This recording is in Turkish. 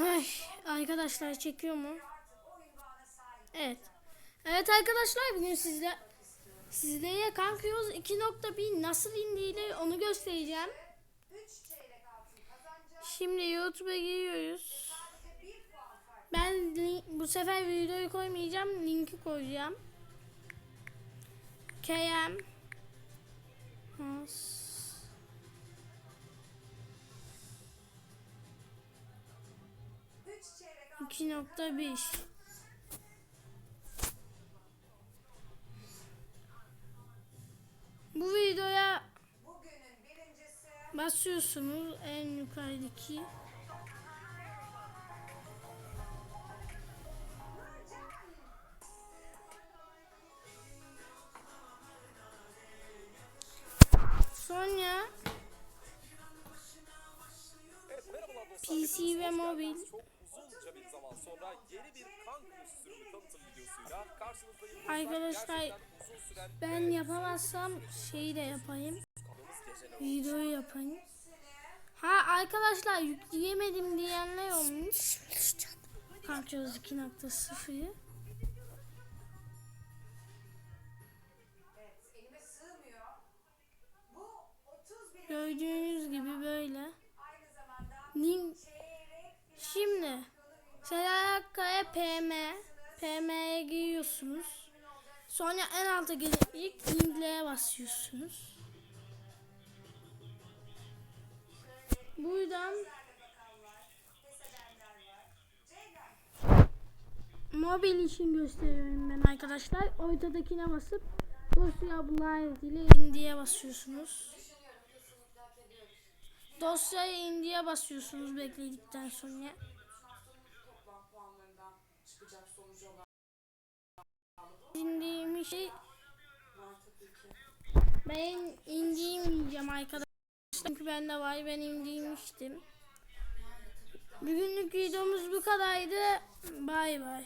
Ay, arkadaşlar çekiyor mu? Evet. Evet arkadaşlar bugün sizle sizlere Kankiyoz 2.1 nasıl indiğiyle onu göstereceğim. Şimdi YouTube'a giriyoruz. Ben bu sefer videoyu koymayacağım, linki koyacağım. KM Has 2.5 Bu videoya basıyorsunuz en yukarıdaki tanıtım videosuyla karşınızdayım. Arkadaşlar, ben yapamazsam şeyi de yapayım. Videoyu yapayım. Ha arkadaşlar yükleyemedim diyenler olmuş. Kankiyoz 2.0'ı. elime sığmıyor. Bu 30 bin Gördüğünüz gibi böyle. aynı zamanda Link çeyrek Şimdi Selahakkaya PM PM'ye giriyorsunuz. Sonra en alta gelip ilk linklere basıyorsunuz. Buradan mobil için gösteriyorum ben arkadaşlar. Ortadakine basıp dosya bulayet ile indiye basıyorsunuz. Dosyayı indiye basıyorsunuz bekledikten sonra. indiğim şey ben indiğim arkadaşlar. Çünkü bende var ben indirmiştim. Bugünlük videomuz bu kadardı. Bay bay.